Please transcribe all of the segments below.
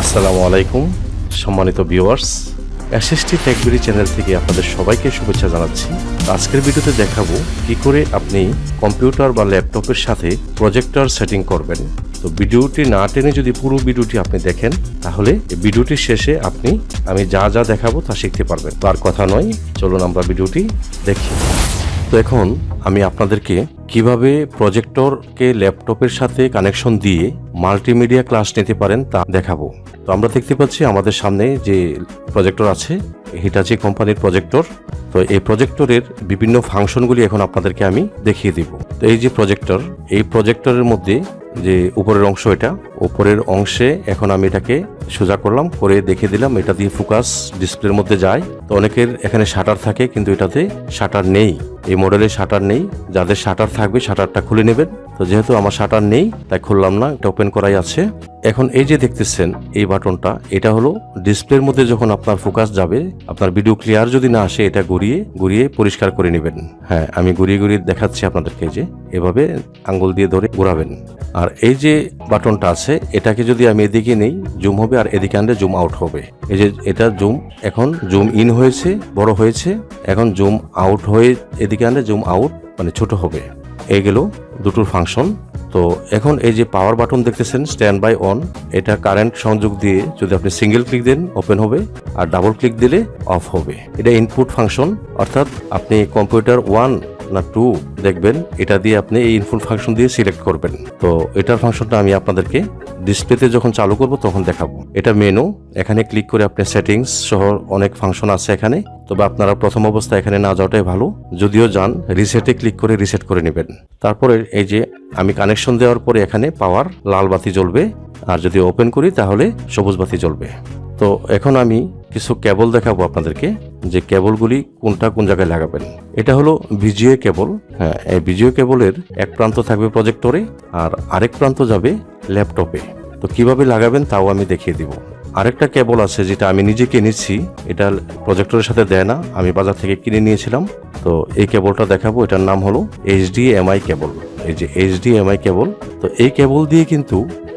আসসালামু আলাইকুম, সম্মানিত ভিউয়ার্স। এসএসটি টেকবিডি চ্যানেল থেকে আপনাদের সবাইকে শুভেচ্ছা জানাচ্ছি। আজকের ভিডিওতে দেখাবো কি করে আপনি কম্পিউটার বা ল্যাপটপের সাথে প্রজেক্টর সেটিং করবেন। তো ভিডিওটি না টেনে যদি পুরো ভিডিওটি আপনি দেখেন, তাহলে এই ভিডিওটির শেষে আপনি, আমি যা যা দেখাবো তা শিখতে পারবেন। তার কথা নয়, চলুন আমরা ভিডিওটি দেখি। তো এখন আমি আপনাদেরকে কীভাবে প্রজেক্টরকে ল্যাপটপের সাথে কানেকশন দিয়ে মাল্টিমিডিয়া ক্লাস নিতে পারেন তা দেখাবো। তো আমরা দেখতে পাচ্ছি আমাদের সামনে যে প্রজেক্টর আছে, হিটাচি কোম্পানির প্রজেক্টর। তো এই প্রজেক্টরের বিভিন্ন ফাংশনগুলি এখন আপনাদেরকে আমি দেখিয়ে দিব। তো এই যে প্রজেক্টর, এই প্রজেক্টরের মধ্যে যে উপরের অংশ এটা, উপরের অংশে এখন আমি এটাকে সোজা করলাম, করে দেখে দিলাম, এটা দিয়ে ফোকাস ডিসপ্লের মধ্যে যায়। তো অনেকের এখানে শাটার থাকে, কিন্তু এটাতে শাটার নেই। এই মডেলে শাটার নেই। যাদের শাটার থাকবে শাটারটা খুলে নেবেন। তো যেহেতু আমার শাটার নেই, তাই খুললাম না, এটা ওপেন করাই আছে। এখন এই যে দেখতেছেন, এই বাটনটা, এটা হলো ডিসপ্লের মধ্যে যখন আপনার ফোকাস যাবে, আপনার ভিডিও ক্লিয়ার যদি না আসে, এটা ঘুরিয়ে ঘুরিয়ে পরিষ্কার করে নেবেন। হ্যাঁ আমি ঘুরিয়ে ঘুরিয়ে দেখাচ্ছি আপনাদেরকে যে, এভাবে আঙ্গুল দিয়ে ধরে ঘোরাবেন। আর এই যে বাটনটা আছে, এটাকে যদি আমি এদিকে নেই জুম হবে আর এদিকে আনলে জুম আউট হবে। এই যে এটা জুম এখন জুম ইন হয়েছে, বড় হয়েছে, এখন জুম আউট হয়ে, এদিকে আনলে জুম আউট মানে ছোট হবে। এই গেল দুটোর ফাংশন তো এখন এই যে পাওয়ার বাটন দেখতেছেন স্ট্যান্ড বাই অন এটা কারেন্ট সংযোগ দিয়ে যদি আপনি সিঙ্গেল ক্লিক দেন ওপেন হবে। আর ডাবল ক্লিক দিলে অফ হবে। এটা ইনপুট ফাংশন অর্থাৎ আপনি কম্পিউটার ওয়ান না টু দেখবেন, এটা দিয়ে আপনি এই ইনপুট ফাংশন দিয়ে সিলেক্ট করবেন। তো এটার ফাংশনটা আমি আপনাদেরকে ডিসপ্লেতে যখন চালু করব, তখন দেখাবো। এটা মেনু এখানে ক্লিক করে আপনি সেটিংস সহ অনেক ফাংশন আছে এখানে। তবে আপনারা প্রথম অবস্থা এখানে না যাওয়াটাই ভালো। যদিও যান রিসেটে ক্লিক করে রিসেট করে নেবেন। তারপরে এই যে আমি কানেকশন দেওয়ার পরে এখানে পাওয়ার লাল বাতি জ্বলবে। আর যদি ওপেন করি, তাহলে সবুজ বাতি জ্বলবে। তো এখন আমি কিছু কেবল দেখাবো আপনাদেরকে, যে কেবলগুলি কোনটা কোন জায়গায় লাগাবেন। এটা হলো ভিজিএ কেবল। হ্যাঁ এই ভিজিও কেবলের এক প্রান্ত থাকবে প্রজেক্টরে আর আরেক প্রান্ত যাবে ল্যাপটপে। তো কীভাবে লাগাবেন তাও আমি দেখিয়ে দিব। আরেকটা কেবল আছে যেটা আমি নিজে কিনেছি, এটা প্রজেক্টরের সাথে দেয় না, আমি বাজার থেকে কিনে নিয়েছিলাম। তো এই কেবলটা দেখাবো, এটার নাম হলো এইচডিএমআই কেবল। এই যে এইচডিএমআই কেবল, তো এই কেবল দিয়ে কিন্তু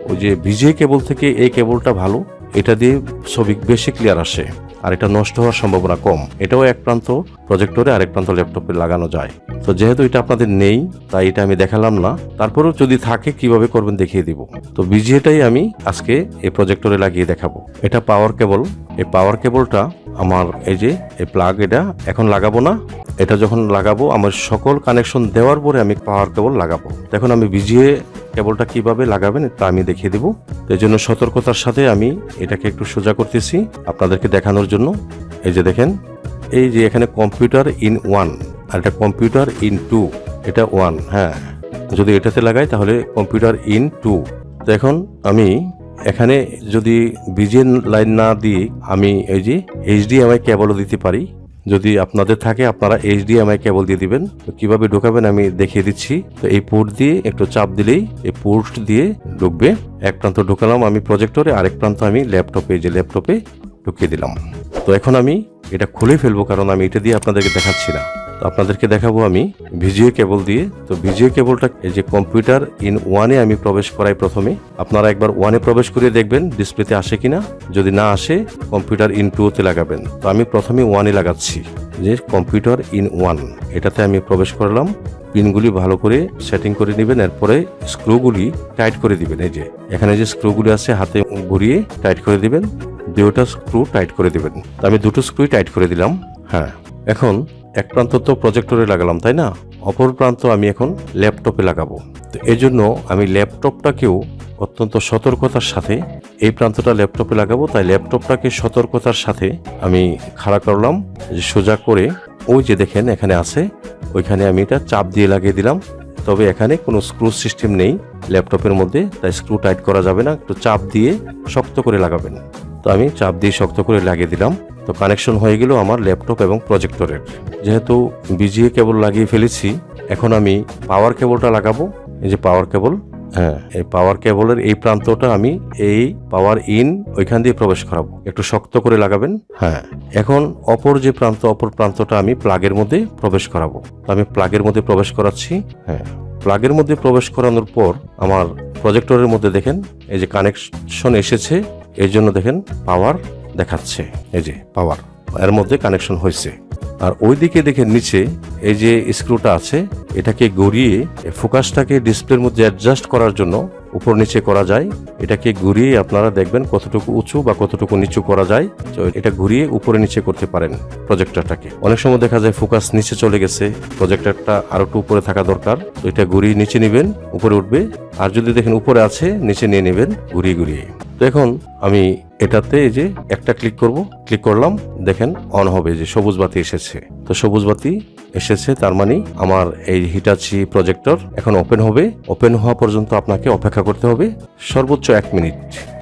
ওই যে ভিজিএ কেবল থেকে এই কেবলটা ভালো এটা দিয়ে ছবি বেশি ক্লিয়ার আসে, আর এটা নষ্ট হওয়ার সম্ভাবনা কম। এটাও এক প্রান্ত প্রজেক্টরে আরেক প্রান্ত ল্যাপটপে লাগানো যায়। তো যেহেতু এটা আপনাদের নেই, তাই এটা আমি দেখালাম না। তারপরেও যদি থাকে, কীভাবে করবেন দেখিয়ে দিব। তো বিজিএটাই আমি আজকে এই প্রজেক্টরে লাগিয়ে দেখাবো। এটা পাওয়ার কেবল এই পাওয়ার কেবলটা আমার এই যে, এই প্লাগ এটা এখন লাগাবো না। এটা যখন লাগাবো, আমার সকল কানেকশন দেওয়ার পরে আমি পাওয়ার কেবল লাগাবো। এখন আমি ভিজিয়ে কেবলটা কীভাবে লাগাবেন তা আমি দেখিয়ে দিব। এই জন্য সতর্কতার সাথে আমি এটাকে একটু সোজা করতেছি আপনাদেরকে দেখানোর জন্য। এই যে দেখেন, এই যে এখানে কম্পিউটার ইন ওয়ান আর এটা কম্পিউটার ইন টু, এটা ওয়ান হ্যাঁ। যদি এটাতে লাগাই তাহলে কম্পিউটার ইন টু। এখন আমি এখানে যদি বিজেন লাইন না দিয়ে আমি এই যে এইচডিএমআই কেবলও দিতে পারি। যদি আপনাদের থাকে, আপনারা H D M I cable দিয়ে দিবেন। তো কীভাবে ঢোকাবেন আমি দেখিয়ে দিচ্ছি। তো এই পোর্ট দিয়ে একটু চাপ দিলেই এই পোর্ট দিয়ে ঢুকবে। এক প্রান্ত ঢুকালাম আমি প্রজেক্টরে আরেক প্রান্ত আমি ল্যাপটপে যে ল্যাপটপে ঢুকিয়ে দিলাম। তো এখন আমি এটা খুলে ফেলব কারণ আমি এটা দিয়ে আপনাদেরকে দেখাচ্ছি না। তো আপনাদেরকে দেখাবো আমি ভিজিও কেবল দিয়ে। তো ভিজিও কেবলটা এই যে কম্পিউটার ইন ওয়ানে আমি প্রবেশ করাই প্রথমে। আপনারা একবার ওয়ানে প্রবেশ করিয়ে দেখবেন ডিসপ্লেতে আসে কিনা। যদি না আসে, কম্পিউটার ইন টুতে লাগাবেন। তো আমি প্রথমে ওয়ানে লাগাচ্ছি যে কম্পিউটার ইন ওয়ান। এটাতে আমি প্রবেশ করলাম। পিনগুলি ভালো করে সেটিং করে নেবেন। এরপরে স্ক্রুগুলি টাইট করে দিবেন। এই যে, এখানে যে স্ক্রুগুলি আছে, হাতে ঘুরিয়ে টাইট করে দিবেন। দুটো স্ক্রু টাইট করে দিবেন। আমি দুটো স্ক্রুই টাইট করে দিলাম। হ্যাঁ এখন এক প্রান্ত তো প্রজেক্টরে লাগালাম, তাই না? অপর প্রান্ত আমি এখন ল্যাপটপে লাগাবো। তো এই জন্য আমি ল্যাপটপটাকেও অত্যন্ত সতর্কতার সাথে এই প্রান্তটা ল্যাপটপে লাগাবো। তাই ল্যাপটপটাকে সতর্কতার সাথে আমি খাড়া করলাম, যে সোজা করে ওই যে দেখেন এখানে আছে, ওইখানে আমি এটা চাপ দিয়ে লাগিয়ে দিলাম। তবে এখানে কোনো স্ক্রু সিস্টেম নেই ল্যাপটপের মধ্যে, তাই স্ক্রু টাইট করা যাবে না। একটু চাপ দিয়ে শক্ত করে লাগাবেন। তো আমি চাপ দিয়ে শক্ত করে লাগিয়ে দিলাম। তো কানেকশন হয়ে গেল আমার ল্যাপটপ এবং প্রজেক্টরের যেহেতু বিজিএ কেবল লাগিয়ে ফেলেছি, এখন আমি পাওয়ার কেবলটা লাগাবো। এই যে পাওয়ার কেবল হ্যাঁ এই পাওয়ার কেবলের এই প্রান্তটা আমি এই পাওয়ার ইন ওইখান দিয়ে প্রবেশ করাবো। একটু শক্ত করে লাগাবেন হ্যাঁ। এখন অপর যে প্রান্ত, অপর প্রান্তটা আমি প্লাগের মধ্যে প্রবেশ করাবো। আমি প্লাগের মধ্যে প্রবেশ করাচ্ছি হ্যাঁ। প্লাগের মধ্যে প্রবেশ করানোর পর আমার প্রজেক্টরের মধ্যে দেখেন, এই যে কানেকশন এসেছে এই জন্য দেখেন পাওয়ার দেখাচ্ছে, এই যে পাওয়ার এর মধ্যে কানেকশন হয়েছে। আর ওই দিকে দেখেন নিচে এই যে স্ক্রুটা আছে, এটাকে গড়িয়ে ফোকাসটাকে ডিসপ্লের মধ্যে অ্যাডজাস্ট করার জন্য উপর নিচে করা যায়। এটাকে ঘুরিয়ে আপনারা দেখবেন কতটুকু উঁচু বা কতটুকু নিচু করা যায়। এটা ঘুরিয়ে উপরে নিচে করতে পারেন প্রজেক্টরটাকে। অনেক সময় দেখা যায় ফোকাস নিচে চলে গেছে, প্রজেক্টরটা আরও একটু উপরে থাকা দরকার। তো এটা ঘুরিয়ে নিচে নেবেন, উপরে উঠবে। আর যদি দেখেন উপরে আছে, নিচে নিয়ে নেবেন, ঘুরিয়ে ঘুরিয়ে। তো এখন আমি এটাতে এই যে একটা ক্লিক করব। ক্লিক করলাম, দেখেন অন হবে যে সবুজ বাতি এসেছে। তো সবুজ বাতি এসেছে, তার মানে আমার এই হিটাচি প্রজেক্টর এখন ওপেন হবে। ওপেন হওয়া পর্যন্ত আপনাকে অপেক্ষা করতে হবে। সর্বোচ্চ এক মিনিট।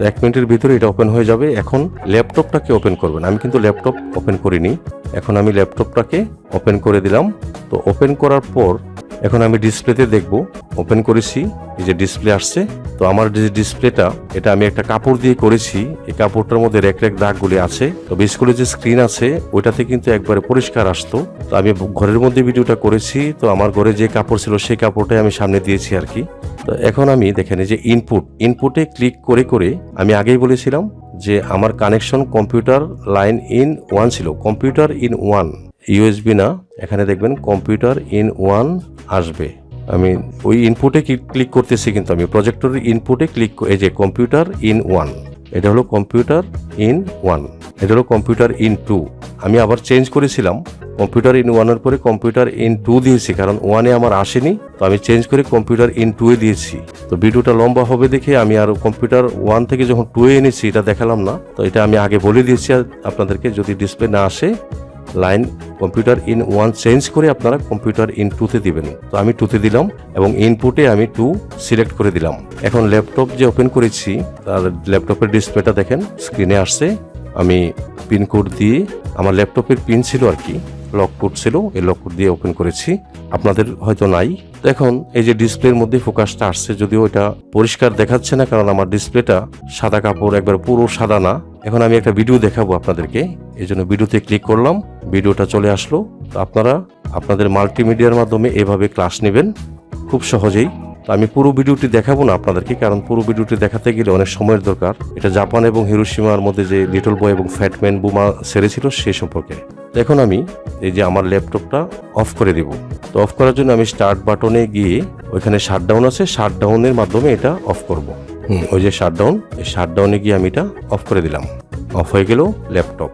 এক মিনিটের ভিতরে এটা ওপেন হয়ে যাবে। এখন ল্যাপটপটাকে ওপেন করবেন। আমি কিন্তু ল্যাপটপ ওপেন করিনি। এখন আমি ল্যাপটপটাকে ওপেন করে দিলাম। তো ওপেন করার পর এখন আমি ডিসপ্লেতে দেখব ওপেন করেছি, এই যে ডিসপ্লে আসছে। তো আমার যে ডিসপ্লেটা, এটা আমি একটা কাপড় দিয়ে করেছি, এই কাপড়টার মধ্যে রেক রেক দাগগুলি আছে। তো স্কুলে যে স্ক্রিন আছে, ওইটাতে কিন্তু একবারে পরিষ্কার আসতো। তো আমি ঘরের মধ্যে ভিডিওটা করেছি, তো আমার ঘরে যে কাপড় ছিল সেই কাপড়টাই আমি সামনে দিয়েছি আর কি। তো এখন আমি দেখেন যে ইনপুট ইনপুটে ক্লিক করে করে আমি আগেই বলেছিলাম যে আমার connection computer line in one ছিল কম্পিউটার ইন ওয়ান ইউএসবি না, এখানে দেখবেন কম্পিউটার ইন ওয়ান আসবে। আমি ওই ইনপুটে ক্লিক করতেছি কিন্তু আমি প্রজেক্টরের ইনপুটে ক্লিক এই যে কম্পিউটার ইন ওয়ান এটা হলো কম্পিউটার ইন ওয়ান এটা হলো কম্পিউটার ইন টু আমি আবার চেঞ্জ করেছিলাম কম্পিউটার ইন ওয়ানের পরে কম্পিউটার ইন টু দিয়েছি, কারণ ওয়ানে আমার আসেনি, তো আমি চেঞ্জ করে কম্পিউটার ইন টু এ দিয়েছি। তো ভিডিওটা লম্বা হবে দেখে আমি আর কম্পিউটার ওয়ান থেকে যখন টু এ এনেছি, এটা দেখালাম না, তো এটা আমি আগে বলে দিয়েছি আপনাদেরকে যদি ডিসপ্লে না আসে line computer in one change করে আপনারা কম্পিউটার ইন টুতে দিবেন। তো আমি টুতে দিলাম এবং ইনপুটে আমি টু সিলেক্ট করে দিলাম। এখন ল্যাপটপ যে ওপেন করেছি, তার ল্যাপটপের ডিসপ্লেটা দেখেন, স্ক্রিনে আসছে। আমি পিনকোড দিয়ে, আমার ল্যাপটপের পিন ছিল আর কি, লক কোড ছিল, এই লক কোড দিয়ে ওপেন করেছি। আপনাদের হয়তো নাই। তো এখন এই যে ডিসপ্লের মধ্যে ফোকাসটা আসছে, যদিও এটা পরিষ্কার দেখাচ্ছে না, কারণ আমার ডিসপ্লেটা সাদা কাপড়, একবার পুরো সাদা না। এখন আমি একটা ভিডিও দেখাবো আপনাদেরকে। এই জন্য ভিডিওতে ক্লিক করলাম। ভিডিওটা চলে আসলো। তো আপনারা আপনাদের মাল্টিমিডিয়ার মাধ্যমে এভাবে ক্লাস নেবেন খুব সহজেই। তো আমি পুরো ভিডিওটি দেখাবো না আপনাদেরকে, কারণ পুরো ভিডিওটি দেখাতে গেলে অনেক সময়ের দরকার। এটা জাপান এবং হিরোসীমার মধ্যে যে লিটল বয় এবং ফ্যাটম্যান বুমা সেরেছিল সে সম্পর্কে। এখন আমি এই যে আমার ল্যাপটপটা অফ করে দিব। তো অফ করার জন্য আমি স্টার্ট বাটনে গিয়ে ওইখানে শাটডাউন আছে, শাটডাউনের মাধ্যমে এটা অফ করব। ওই যে শাটডাউন, এই শাটডাউনে গিয়ে আমি এটা অফ করে দিলাম। অফ হয়ে গেল ল্যাপটপ।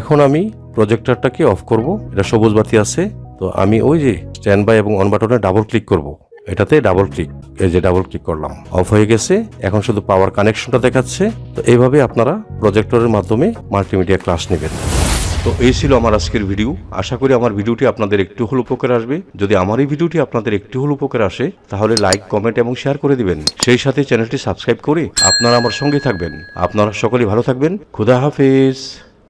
এখন আমি প্রজেক্টরটাকে অফ করব, এটা সবুজ বাতি আছে, তো আমি ওই যে স্ট্যান্ড বাই এবং অন বাটনে ডাবল ক্লিক করব। এটাতে ডাবল ক্লিক এই যে ডাবল ক্লিক করলাম। অফ হয়ে গেছে, এখন শুধু পাওয়ার কানেকশনটা দেখাচ্ছে। তো এইভাবে আপনারা প্রজেক্টরের মাধ্যমে মাল্টিমিডিয়া ক্লাস নেবেন। তো এই ছিল আমার আজকের ভিডিও আশা করি আমার ভিডিওটি আপনাদের একটু হল উপকার আসবে। যদি আমার এই ভিডিওটি আপনাদের একটু হল উপকার আসে, তাহলে লাইক কমেন্ট এবং শেয়ার করে দিবেন। সেই সাথে চ্যানেলটি সাবস্ক্রাইব করে আপনারা আমার সঙ্গে থাকবেন। আপনারা সকলে ভালো থাকবেন। খুদা হাফেজ।